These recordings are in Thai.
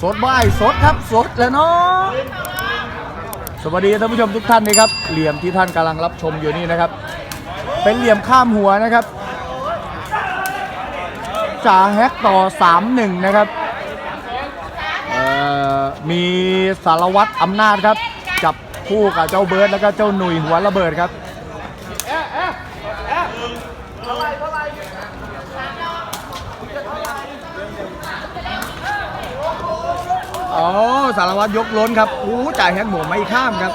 สดบ่ายสดครับสดแล้วเนาะสวัสดีท่านผู้ชมทุกท่านนะครับ เหลี่ยมที่ท่านกำลังรับชมอยู่นี่นะครับ เป็นเหลี่ยมข้ามหัวนะครับจ่าแฮกต่อ 3-1 นะครับเอ่อมีสารวัตรอำนาจครับ จับคู่กับเจ้าเบิร์ดแล้วก็เจ้าหนุ่ยหัวระเบิดครับ อ๋อสารวัตรยกล้นครับอู้จ่ายแฮกหมวไม่ข้ามครับ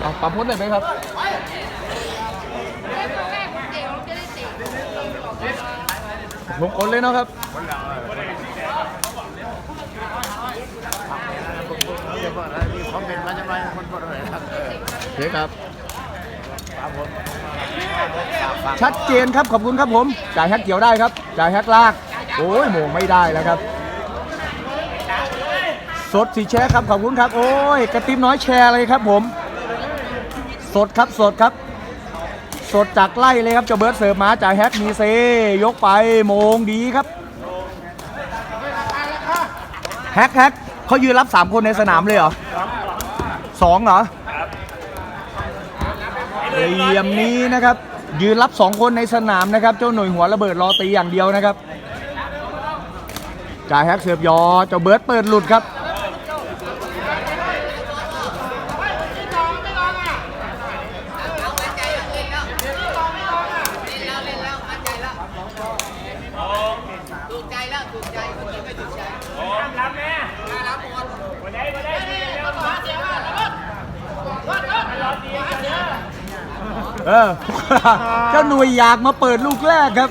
เอาปรับพ้นเลยไหมครับลงกลเลยเนาะครับเป็นมาจากไหนคครับโอเคครับ ชัดเจนครับขอบคุณครับผมจ่ายแฮกเกี่ยวได้ครับจ่ายแฮกลากโอ้ยโมงไม่ได้แล้วครับ สดสีแชร์ครับขอบคุณครับ โอ้ยกระติบน้อยแชร์เลยครับผม สดครับสดครับ สดจากไล่เลยครับเจ้าเบิร์ดเสิร์ฟมาจ่ายแฮกมีเซยกไปโมงดีครับแฮกแฮกเขายืนรับ 3 คนในสนามเลยเหรอสองเหรอเหลี่ยมนี้นะครับ ยืนรับ 2 คนในสนามนะครับ เจ้าหน่วยหัวระเบิดรอตีอย่างเดียวนะครับจ่ายแฮกเสือบยอเจ้าเบิร์ดเปิดหลุดครับ ถูกใจแล้วถูกใจคนนี้ไม่ถูกใจ เออ เจ้าหน่วยอยากมาเปิดลูกแรกครับ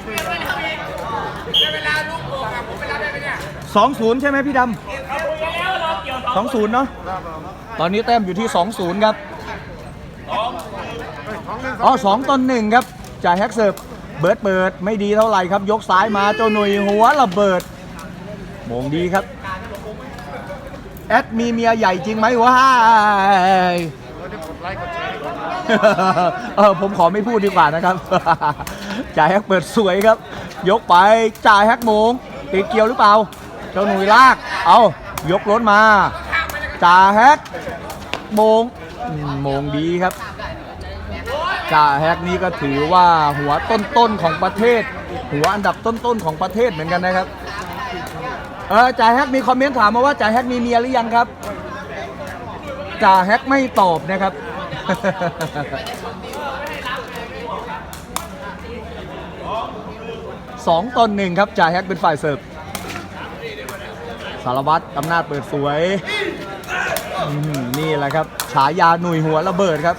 สองศูนย์ใช่ไหมพี่ดำสองศูนย์เนาะ ตอนนี้แต้มอยู่ที่สองศูนย์ครับ อ๋อสองต่อหนึ่งครับ จ่ายแฮกเซิร์ฟเบิร์ดเปิดไม่ดีเท่าไหร่ครับ ยกซ้ายมาเจ้าหน่วยหัวระเบิดโมงดีครับ แอดมีเมียใหญ่จริงไหมวะ เออผมขอไม่พูดดีกว่านะครับ จ่ายแฮกเปิดสวยครับ ยกไปจ่ายแฮกโมงติดเกียวหรือเปล่า เจ้าหนุ่ยลาก เอายกรถมา จ่าแฮกโมงมโมงดีครับ จ่าแฮกนี่ก็ถือว่าหัวต้นๆของประเทศ หัวอันดับต้นๆของประเทศเหมือนกันนะครับเออจ่าแฮกมีคอมเมนต์ถามมาว่าจ่าแฮกมีเมียหรือยังครับจ่าแฮกไม่ตอบนะครับ สองต่อหนึ่งครับจ่าแฮกเป็นฝ่ายเสิร์ฟสารวัตรอำนาจเปิดสวยนี่แหละครับ ฉายาหนุ่ยหัวระเบิดครับ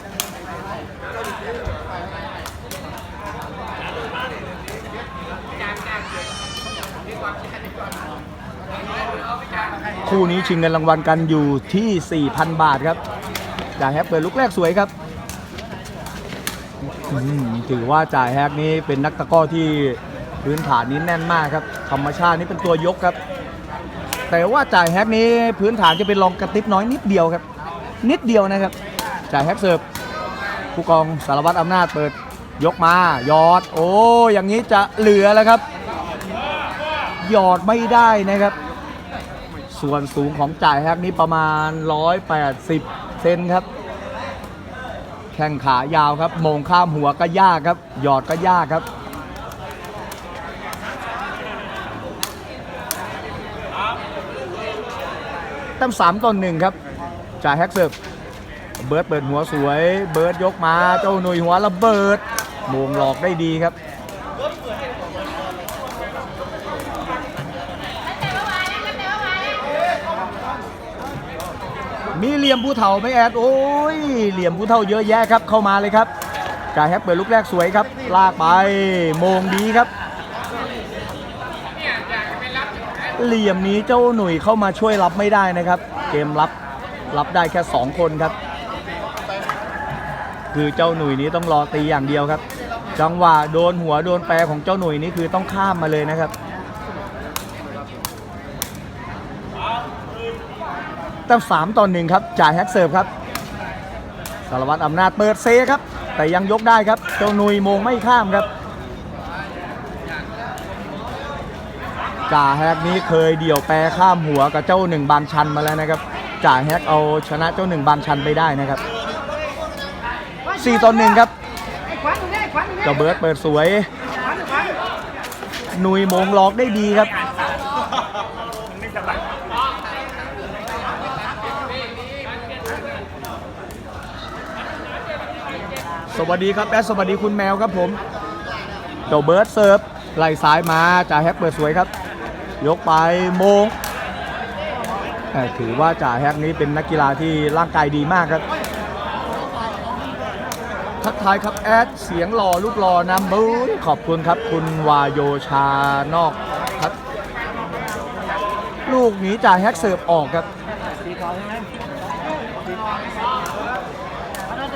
คู่นี้ชิงเงินรางวัลกันอยู่ที่ 4,000 บาทครับ จ่าแฮกเปิดลูกแรกสวยครับถือว่าจ่าแฮกนี้เป็นนักตะก้อที่พื้นฐานนี้แน่นมากครับ ธรรมชาตินี่เป็นตัวยกครับ แต่ว่าจ่ายแฮกนี้พื้นฐานจะเป็นรองกระติบน้อยนิดเดียวครับ นิดเดียวนะครับจ่ายแฮกเสิร์ฟผู้กองสารวัตรอำนาจเปิดยกมายอด โอ้อย่างนี้จะเหลือแล้วครับหยอดไม่ได้นะครับ ส่วนสูงของจ่ายแฮกนี้ประมาณ 180 เซนครับ แข้งขายาวครับ มงข้ามหัวก็ยากครับ หยอดก็ยากครับแต้มสามต่อหนึ่งครับจ่ายแฮกเซิร์ฟเบิร์ดเปิดหัวสวย เบิร์ดยกมา เจ้าหนุ่ยหัวระเบิดมงหลอกได้ดีครับ มีเหลี่ยมผู้เฒ่าไหม่แอดโอ้ยเหลี่ยมผู้เฒ่าเยอะแยะครับเข้ามาเลยครับจ่ายแฮกเปิดลูกแรกสวยครับ ลากไปโมงดีครับ เหลี่ยมนี้เจ้าหนุ่ยเข้ามาช่วยรับไม่ได้นะครับ เกมรับรับได้แค่ 2 คนครับ คือเจ้าหนุ่ยนี้ต้องรอตีอย่างเดียวครับ จังหวะโดนหัวโดนแปรของเจ้าหนุ่ยนี้คือต้องข้ามมาเลยนะครับ ตั้งสามต่อหนึ่งครับ จ่ายแฮกเซิร์ฟครับ สารวัตรอำนาจเปิดเซครับ แต่ยังยกได้ครับ เจ้านุยมงไม่ข้ามครับ จ่าแฮกนี้เคยเดี่ยวแปรข้ามหัวกับเจ้าหนึ่งบางชันมาแล้วนะครับ จ่าแฮกเอาชนะเจ้าหนึ่งบางชันไปได้นะครับ4ต่อหนึ่งครับขวัญอยู่นี่ขวัญอยู่นี่เจ้าเบิร์ดเปิดสวยนุยมงหลอกได้ดีครับ สวัสดีครับแอดสวัสดีคุณแมวครับผมเจ้าเบิร์ดเซิร์ฟไหลซ้ายมาจ่าแฮกเปิดสวยครับ ยกไปโม่ถือว่าจ่าแฮกนี้เป็นนักกีฬาที่ร่างกายดีมากครับทักทายครับแอดเสียงหล่อลูกหล่อนำบูยขอบคุณครับคุณวาโยชานอกครับ ลูกหนีจ่าแฮกเสิร์ฟออกครับ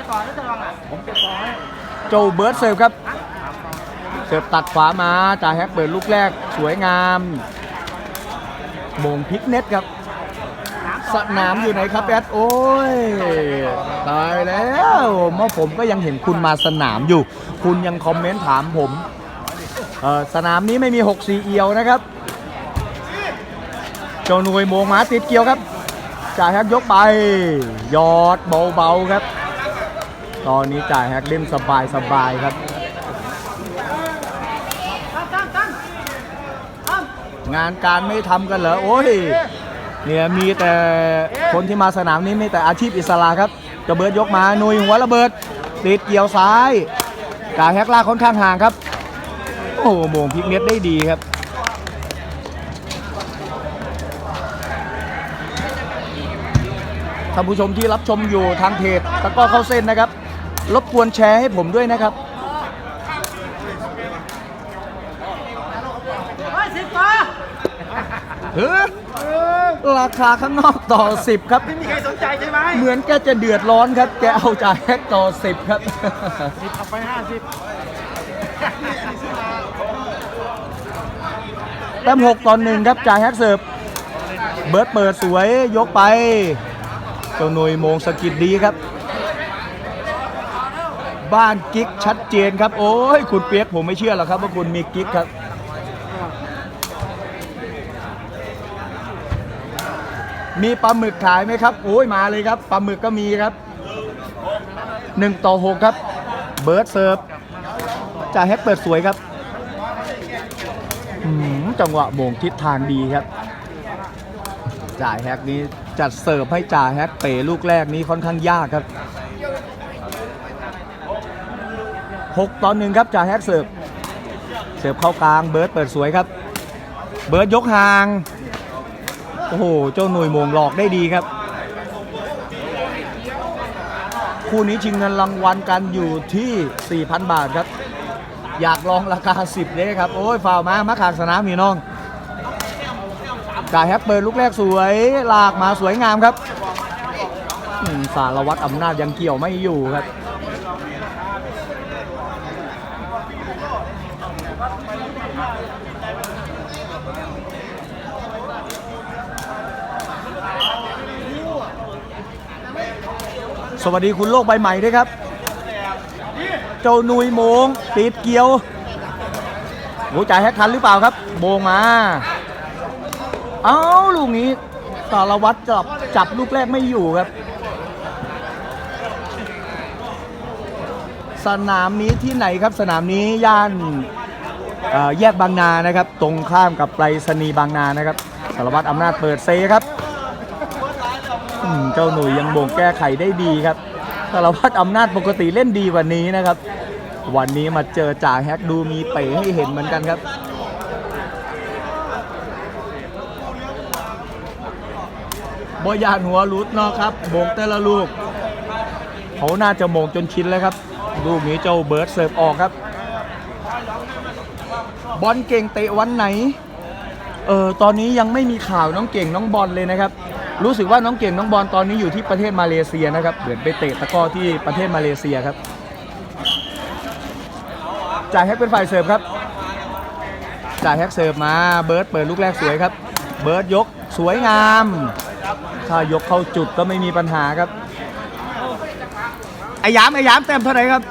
ก่อนแล้วจะลองอะผมจะก่อนโจเบิร์ดเสิร์ฟครับ เสิร์ฟตัดขวามาจ่ายแฮกเปิดลูกแรกสวยงามมงพิกเน็ตครับสนามอยู่ไหนครับแอดโอ้ยตายแล้วเมื่อผมก็ยังเห็นคุณมาสนามอยู่ คุณยังคอมเมนต์ถามผมเออสนามนี้ไม่มี6สีเอียวนะครับเจ้าหน่วยโมงหมาติดเกี่ยวครับจ่ายแฮกยกไป ยอดเบาๆครับ ตอนนี้จ่ายแฮกเล่นสบายสบายครับงานการไม่ทำกันเหรอโอ้ยเนี่ยมีแต่คนที่มาสนามนี้มีแต่อาชีพอิสระครับกระเบิดยกมาหนุยหัวระเบิดติดเกี่ยวซ้ายกาแฮกลากค่อนข้างห่างครับ โอ้โหมงพลิกเน็ตได้ดีครับท่านผู้ชมที่รับชมอยู่ทางเพจตะก้อเข้าเส้นนะครับ รบกวนแชร์ให้ผมด้วยนะครับเฮ้ยสิบต่อเฮ้ยราคาข้างนอกต่อ 10 ครับ ไม่มีใครสนใจใช่ไหมเหมือนแกจะเดือดร้อนครับ แกเอาจ่ายแฮกต่อ 10 ครับสิบเอาไปห้าสิบแต้ม6ต่อ1ครับจ่ายแฮกเสิร์ฟเบิร์ดเปิดสวยยกไปเจ้าหน่วยโมงสกิดดีครับ บ้านกิ๊กชัดเจนครับ โอ้ยคุณเปียกผมไม่เชื่อหรอกครับ ว่าคุณมีกิ๊กครับ มีปลาหมึกขายไหมครับโอ้ยมาเลยครับปลาหมึกก็มีครับ1ต่อ6ครับ เบิร์ดเสิร์ฟจ่าแฮกเปิดสวยครับอืมจังหวะโมงทิศทางดีครับ จ่าแฮกนี้จัดเสิร์ฟให้จ่าแฮกเตะลูกแรกนี้ค่อนข้างยากครับ 6 ต่อหนึ่งครับจ่าแฮกเสิร์ฟเสิร์ฟเข้ากลางเบิร์ดเปิดสวยครับ เบิร์ดยกห่าง โอ้โห เจ้าหน่วยมงหลอกได้ดีครับ คู่นี้ชิงเงินรางวัลกันอยู่ที่ 4,000 บาทครับ อยากลองราคา 10เลยครับ โอ้ยฟาวมามาขางสนามพี่น้องจ่ายแฮกเปิดลูกแรกสวยลากมาสวยงามครับสารวัตรอำนาจยังเกี่ยวไม่อยู่ครับ สวัสดีคุณโลกใบใหม่ด้วยครับ เจ้านุยโมงติดเกี่ยวโหจ่ายแฮกทันหรือเปล่าครับโบงมา เอ้าลูกนี้สารวัตรจับจับลูกแรกไม่อยู่ครับ สนามนี้ที่ไหนครับ สนามนี้ย่านแยกบางนานะครับ ตรงข้ามกับไปรษณีย์บางนานะครับสารวัตรอำนาจเปิดเซครับ เจ้าหนุ่ยยังโบงแก้ไขได้ดีครับสารวัตรอำนาจปกติเล่นดีกว่านี้นะครับ วันนี้มาเจอจ่าแฮกดูมีเป๋ให้เห็นเหมือนกันครับบอยานหัวรุดเนาะครับโบงแต่ละลูก เขาน่าจะโมงจนชินแล้วครับ ลูกนี้เจ้าเบิร์ดเสิร์ฟออกครับ บอลเก่งเตะวันไหน เออตอนนี้ยังไม่มีข่าวน้องเก่งน้องบอลเลยนะครับ รู้สึกว่าน้องเก่งน้องบอลตอนนี้อยู่ที่ประเทศมาเลเซียนะครับเหมือนไปเตะตะก้อที่ประเทศมาเลเซียครับจ่ายแฮกเป็นฝ่ายเสิร์ฟครับจ่ายแฮกเสิร์ฟมาเบิร์ดเปิดลูกแรกสวยครับ เบิร์ดยกสวยงาม ถ้ายกเข้าจุดก็ไม่มีปัญหาครับไอ้ยามไอ้ยามแต้มเท่าไหร่ครับ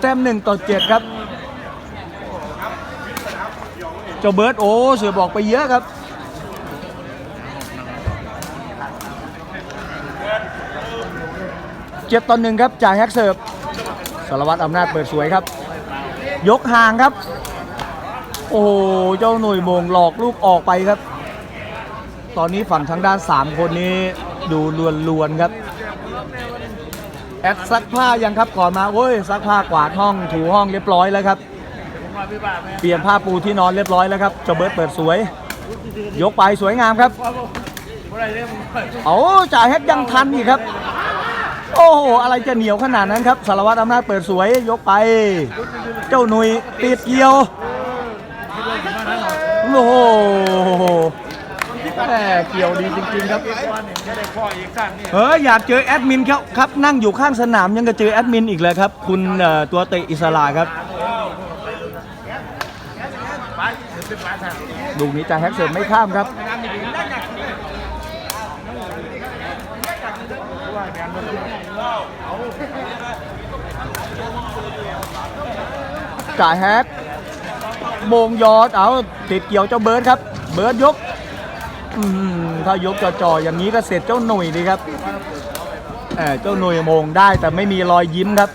แต้มหนึ่งต่อเจ็ดครับ เจ้าเบิร์ดโอ้เสือบอกไปเยอะครับ เจ็ดต่อหนึ่งครับจ่ายแฮกเสิร์ฟสารวัตรอำนาจเปิดสวยครับ ยกห่างครับ โอ้โหเจ้าหน่วยมงหลอกลูกออกไปครับ ตอนนี้ฝั่งทางด้าน 3 คนนี้ดูลวนๆครับ แอดซักผ้ายังครับก่อนมาโอ้ยซักผ้ากวาดห้องถูห้องเรียบร้อยแล้วครับ เปลี่ยนผ้าปูที่นอนเรียบร้อยแล้วครับเจ้าเบิร์ดเปิดสวย ยกไปสวยงามครับ เอาจ่ายแฮกยังทันอีกครับ โอ้โห อะไรจะเหนียวขนาดนั้นครับ สารวัตรอำนาจเปิดสวยยกไป เจ้าหนุยติดเกี่ยว โอ้โหแหมเกี่ยวดีจริงๆครับเฮ้ยอยากเจอแอดมินครับครับ นั่งอยู่ข้างสนามยังจะเจอแอดมินอีกเลยครับ คุณตัวเตะอิสระครับลูกนี้จะแฮกเสิร์ฟไม่ข้ามครับ จ่ายแฮกโมงยอดเอาติดเกี่ยวเจ้าเบิร์ดครับ เบิร์ดยกถ้ายกจ่อๆอย่างนี้ก็เสร็จเจ้าหนุ่ยดีครับเออเจ้าหนุ่ยมงได้แต่ไม่มีรอยยิ้มครับ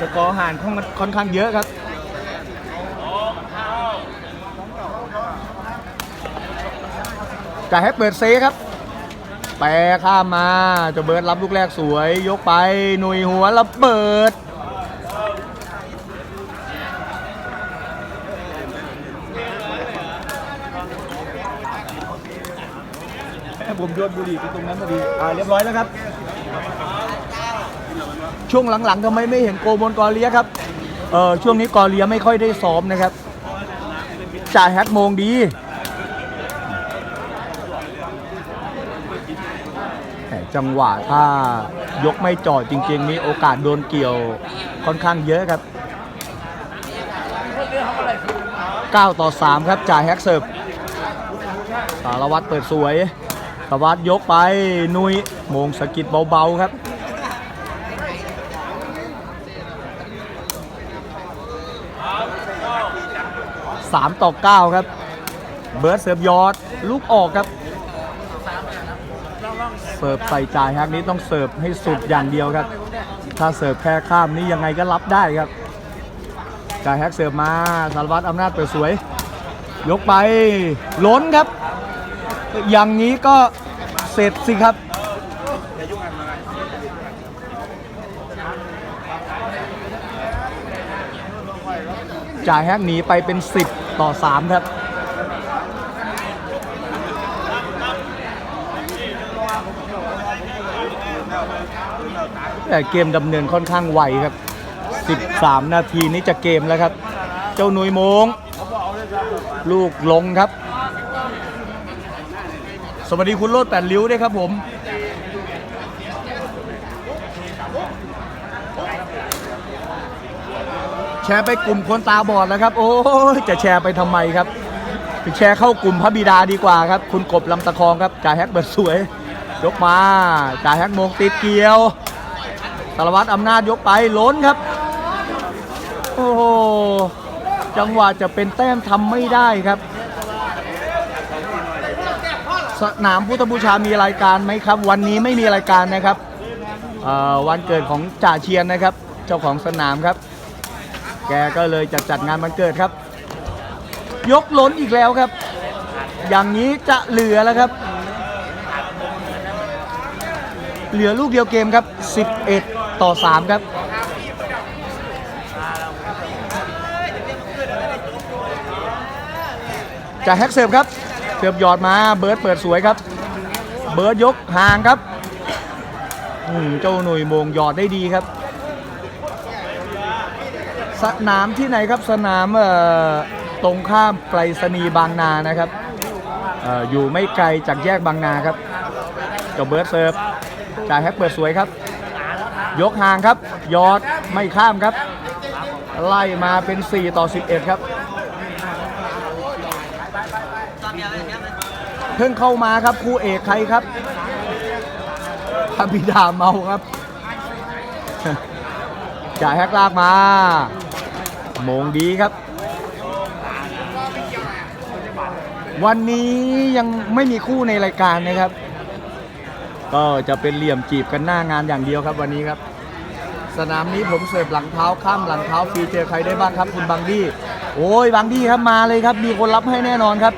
สกอร์ห่างค่อนค่อนข้างเยอะครับจ่ายให้เปิดเซครับ แปรข้ามมาเจะเบิร์ดรับลูกแรกสวย ยกไปหนุยหัวระเบิดผมโยนบุหรี่ไปตรงนั้นพอดีอ่าเรียบร้อยแล้วครับ ช่วงหลังๆทำไมไม่เห็นโกบนกอเลียครับเออช่วงนี้กอเลียไม่ค่อยได้ซ้อมนะครับจ่ายแฮกโมงดี แต่ จังหวะถ้ายกไม่จอดจริง ๆ นี่โอกาสโดนเกี่ยวค่อนข้างเยอะครับ9ต่อ3ครับจ่ายแฮกเสิร์ฟสารวัตรเปิดสวยสารวัตรยกไปนุยมงสกิดเบาๆครับ3ต่อ9ครับ เบิร์ดเสิร์ฟยอด ลูกออกครับ เสิร์ฟใส่จ่ายฮักนี้ต้องเสิร์ฟให้สุดอย่างเดียวครับ ถ้าเสิร์ฟแค่ข้ามนี่ยังไงก็รับได้ครับจ่ายแฮกเสิร์ฟมาสารวัตรอำนาจเปิดสวย ยกไปล้นครับ อย่างนี้ก็เสร็จสิครับจ่ายแฮกหนีไปเป็น 10 ต่อ 3 ครับ แต่เกมดำเนินค่อนข้างไวครับ 13 นาทีนี้จะเกมแล้วครับ เจ้าหนุยโมง ลูกลงครับ สวัสดีคุณโลดแปดริ้วด้วยครับผม แชร์ไปกลุ่มคนตาบอดแล้วครับ โอ้ยจะแชร์ไปทำไมครับไปแชร์เข้ากลุ่มพระบิดาดีกว่าครับ คุณกบลำตะคองครับจ่าแฮกเบิร์ดสวย ยกมาจ่าแฮกโมงติดเกียวารวัตรอำนาจยกไปล้นครับ โอ้โห จังหวะจะเป็นแต้มทำไม่ได้ครับ สนามพุทธบูชามีรายการไหมครับ วันนี้ไม่มีรายการนะครับ วันเกิดของจ่าเชียนนะครับ เจ้าของสนามครับ แกก็เลยจะจัดงานวันเกิดครับ ยกล้นอีกแล้วครับ อย่างนี้จะเหลือแล้วครับเหลือลูกเดียวเกมครับ 11 ต่อ 3 ครับจากแฮกเสิร์ฟครับเสิร์ฟหยอดมาเบิร์ดเปิดสวยครับ เบิร์ดยกห่างครับอืมเจ้าหนุ่ยมงหยอดได้ดีครับ สนามที่ไหนครับสนามตรงข้ามไปรษณียบางนานะครับออยู่ไม่ไกลจากแยกบางนาครับเจ้าเบิร์ดเสิร์ฟจ่ายแฮกเปิดสวยครับ ยกห่างครับยอดไม่ข้ามครับ ไล่มาเป็น 4 ต่อ 11 ครับ เพิ่งเข้ามาครับคู่เอกใครครับพระบิดาเมาครับจ่ายแฮกลากมาโมงดีครับ วันนี้ยังไม่มีคู่ในรายการนะครับ ก็จะเป็นเหลี่ยมจีบกันหน้างานอย่างเดียวครับวันนี้ครับ สนามนี้ผมเสิร์ฟหลังเท้าข้ามหลังเท้าฟรีเจอใครได้บ้างครับ คุณบังดี้โอ้ยบังดี้ครับมาเลยครับ มีคนรับให้แน่นอนครับ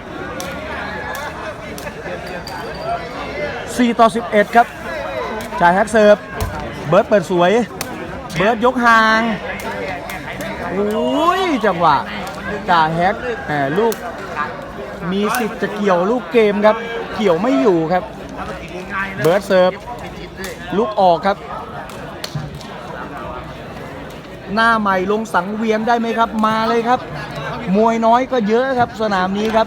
4 ต่อ 11 ครับจ่ายแฮกเสิร์ฟเบิร์ดเปิดสวย เบิร์ดยกห่างโอ้ยจังหวะจ่ายแฮกแหมลูก มีสิทธิ์จะเกี่ยวลูกเกมครับ เกี่ยวไม่อยู่ครับ เบิร์ดเสิร์ฟลูกออกครับ หน้าใหม่ลงสังเวียนได้ไหมครับ มาเลยครับ มวยน้อยก็เยอะครับ สนามนี้ครับ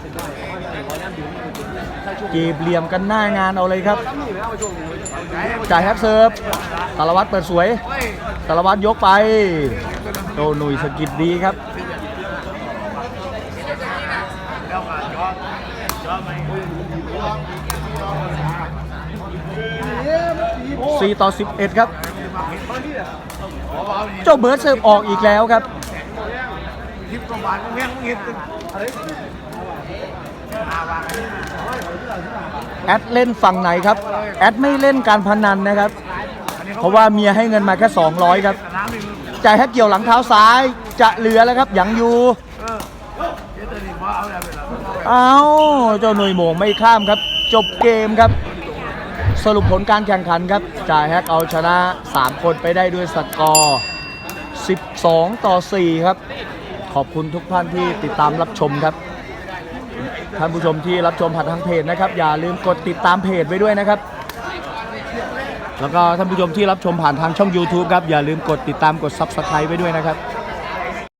เก็บเหลี่ยมกันหน้างานเอาเลยครับ จ่ายแฮกเซิร์ฟสารวัตรเปิดสวยสารวัตรยกไปโตหนุ่ยสกิดดีครับ 4 ต่อ 11 ครับ เจ้าเบิร์ดเสิร์ฟออกอีกแล้วครับทิพย์กบาลเพียงเงียแอดเล่นฝั่งไหนครับ แอดไม่เล่นการพนันนะครับ เพราะว่าเมียให้เงินมาแค่ 200 ครับจ่ายให้เกี่ยวหลังเท้าซ้ายจะเหลือแล้วครับยังอยู่เอ้าเอาอะไรไปแล้วเจ้าหน่วยโมงไม่ข้ามครับ จบเกมครับ สรุปผลการแข่งขันครับจ่าแฮกเอาชนะ 3 คนไปได้ด้วยสกอร์ 12 ต่อ 4 ครับ ขอบคุณทุกท่านที่ติดตามรับชมครับ ท่านผู้ชมที่รับชมผ่านทางเพจนะครับ อย่าลืมกดติดตามเพจไว้ด้วยนะครับ แล้วก็ท่านผู้ชมที่รับชมผ่านทางช่อง YouTube ครับอย่าลืมกดติดตามกด Subscribe ไว้ด้วยนะครับ